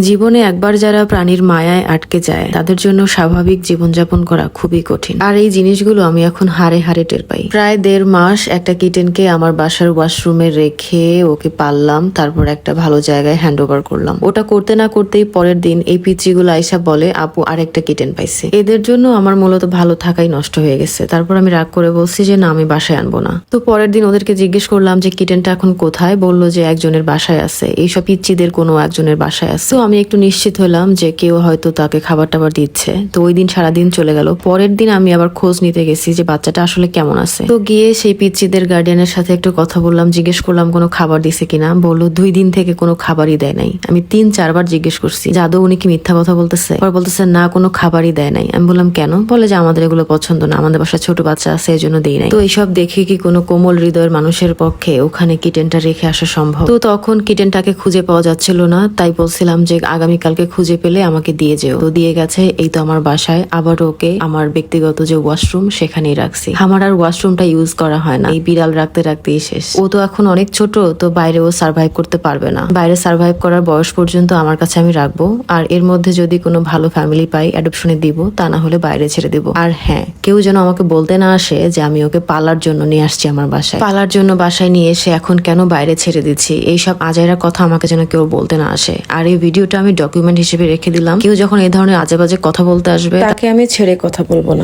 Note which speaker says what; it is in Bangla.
Speaker 1: জীবনে একবার যারা প্রাণীর মায়ায় আটকে যায়, তাদের জন্য স্বাভাবিক জীবনযাপন করা খুবই কঠিন। আর এই জিনিসগুলো আমি এখন হারে হারে টের পাই। প্রায় দেড় মাস একটা কিটেনকে আমার বাসার ওয়াশরুমে রেখে ওকে পাললাম, তারপর একটা ভালো জায়গায় হ্যান্ড ওভার করলাম। ওটা করতে না করতেই পরের দিন এই পিচিগুলো আইসা বলে, আপু, আরেকটা কিটেন পাইছে। এদের জন্য আমার মূলত ভালো থাকাই নষ্ট হয়ে গেছে। তারপর আমি রাগ করে বলছি যে, না, আমি বাসায় আনব না। তো পরের দিন ওদেরকে জিজ্ঞেস করলাম যে, কিটেনটা এখন কোথায়? বলল যে, একজনের বাসায় আছে। এইসব পিচ্চিদের কোনো একজনের বাসায় আছে। আমি একটু নিশ্চিত হলাম যে কেউ হয়তো তাকে খাবার টাবার দিচ্ছে। তো ওই দিন সারাদিন চলে গেল। পরের দিন আমি আবার খোঁজ নিতে গেছি যে বাচ্চাটা আসলে কেমন আছে। তো গিয়ে সেই পিচ্চিদের গার্ডিয়ানের সাথে একটু কথা বললাম, জিজ্ঞেস করলাম কোনো খাবার দিছে কিনা। বলল, দুই দিন থেকে কোনো খাবারই দেয় নাই। আমি তিন, চারবার জিজ্ঞেস করছি যে আদৌ উনি কি মিথ্যা কথা বলতেছে? পর বলতেছে, না, কোনো খাবারই দেয় নাই। আমি বললাম, কেন? বলে যে, আমাদের এগুলো পছন্দ না। আমাদের বাসায় ছোট বাচ্চা আছে এই জন্য দেই নাই। তো এইসব দেখে কি কোনো কোমল হৃদয়ের মানুষের পক্ষে ওখানে কিটেনটা রেখে আসা সম্ভব? তো তখন কিটেনটাকে খুঁজে পাওয়া যাচ্ছিল না। তাই বলছিলাম যে আগামীকালকে খুঁজে পেলে আমাকে দিয়ে যেও। তো দিয়ে গেছে, এই তো আমার বাসায়। আবার ওকে, আমার ব্যক্তিগত যে ওয়াশরুম, সেখানেই রাখছি। আমার আর ওয়াশরুমটা ইউজ করা হয় না। এই বিড়াল রাখতে রাখতেই শেষ। ও তো এখন অনেক ছোট, তো বাইরে ও সার্ভাইভ করতে পারবে না। বাইরে সার্ভাইভ করার বয়স পর্যন্ত আমার কাছে আমি রাখব। আর এর মধ্যে যদি কোনো ভালো ফ্যামিলি পাই অ্যাডপশনে দিব, তা না হলে বাইরে ছেড়ে দিব। আর হ্যাঁ কেউ যেন আমাকে বলতে না আসে যে আমি ওকে পালার জন্য নিয়ে আসছি আমার বাসায়। পালার জন্য বাসায় নিয়ে এসে এখন কেন বাইরে ছেড়ে দিচ্ছি? এইসব আজাইরা কথা আমাকে যেন কেউ বলতে না আসে। আর এই ভিডিওটা আমি ডকুমেন্ট হিসেবে রেখে দিলাম। কেউ যখন এই ধরনের আজে বাজে কথা বলতে আসবে,
Speaker 2: তাকে আমি ছেড়ে কথা বলব না।